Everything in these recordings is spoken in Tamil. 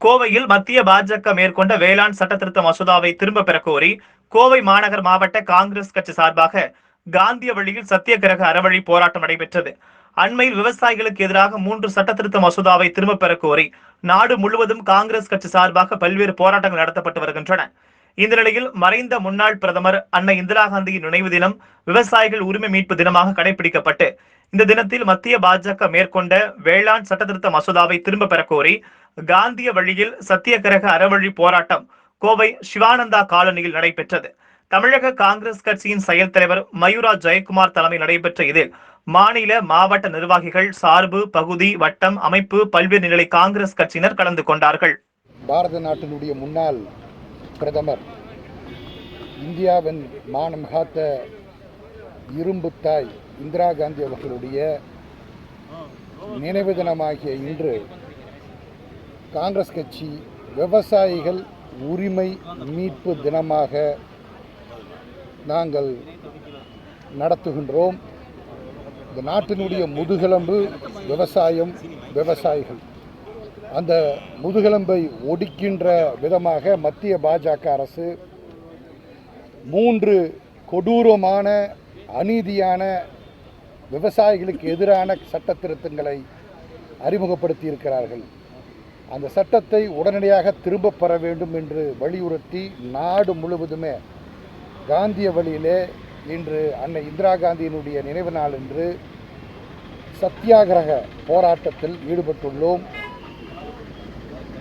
கோவையில் மத்திய பாஜக மேற்கொண்ட வேளாண் சட்டத்திருத்த மசோதாவை திரும்ப பெற கோரி கோவை மாநகர் மாவட்ட காங்கிரஸ் கட்சி சார்பாக காந்திய வழியில் சத்தியகிரக அறவழி போராட்டம் நடைபெற்றது. அண்மையில் விவசாயிகளுக்கு எதிராக மூன்று சட்டத்திருத்த மசோதாவை திரும்ப பெற கோரி நாடு முழுவதும் காங்கிரஸ் கட்சி சார்பாக பல்வேறு போராட்டங்கள் நடத்தப்பட்டு வருகின்றன. இந்த நிலையில் மறைந்த முன்னாள் பிரதமர் அன்னை இந்திரா காந்தியின் நினைவு தினம் விவசாயிகள் உரிமை மீட்பு தினமாக கடைபிடிக்கப்பட்டு இந்த தினத்தில் மத்திய பாஜக மேற்கொண்ட வேளாண் சட்டத்திருத்த மசோதாவை திரும்ப பெறக் கோரி காந்திய வழியில் சத்தியகிரக அறவழி போராட்டம் கோவை சிவானந்தா காலனியில் நடைபெற்றது. தமிழக காங்கிரஸ் கட்சியின் செயல் தலைவர் மயூரா ஜெயக்குமார் தலைமையில் நடைபெற்ற இதில் மாநில மாவட்ட நிர்வாகிகள் சார்பு பகுதி வட்டம் அமைப்பு பல்வேறு நிலை காங்கிரஸ் கட்சியினர் கலந்து கொண்டார்கள். பாரத நாட்டினுடைய முன்னாள் பிரதமர் இந்தியாவின் மானம் காத்த இரும்பு தாய் இந்திரா காந்தி அவர்களுடைய நினைவு தினமாகிய இன்று காங்கிரஸ் கட்சி விவசாயிகள் உரிமை மீட்பு தினமாக நாங்கள் நடத்துகின்றோம். இந்த நாட்டினுடைய முதுகெலும்பு விவசாயம் விவசாயிகள். அந்த முதுகெலும்பை ஒடிக்கின்ற விதமாக மத்திய பாஜக அரசு மூன்று கொடூரமான அநீதியான விவசாயிகளுக்கு எதிரான சட்ட திருத்தங்களை அறிமுகப்படுத்தி இருக்கிறார்கள் அந்த சட்டத்தை உடனடியாக திரும்பப் பெற வேண்டும் என்று வலியுறுத்தி நாடு முழுவதுமே காந்திய வழியிலே இன்று அன்னை இந்திரா காந்தியினுடைய நினைவு நாள் என்று சத்தியாகிரக போராட்டத்தில் ஈடுபட்டுள்ளோம்.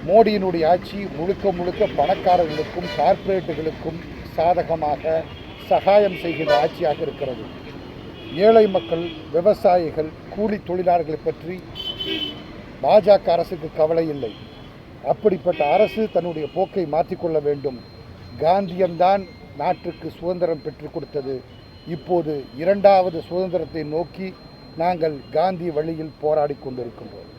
மோடியினுடைய ஆட்சி முழுக்க முழுக்க பணக்காரர்களுக்கும் கார்ப்பரேட்டுகளுக்கும் சாதகமாக சகாயம் செய்கின்ற ஆட்சியாக இருக்கிறது. ஏழை மக்கள் விவசாயிகள் கூலி தொழிலாளர்களை பற்றி பாஜக அரசுக்கு கவலை இல்லை. அப்படிப்பட்ட அரசு தன்னுடைய போக்கை மாற்றிக்கொள்ள வேண்டும். காந்தியம்தான் நாட்டுக்கு சுதந்திரம் பெற்றுக் கொடுத்தது. இப்போது இரண்டாவது சுதந்திரத்தை நோக்கி நாங்கள் காந்தி வழியில் போராடி கொண்டிருக்கின்றோம்.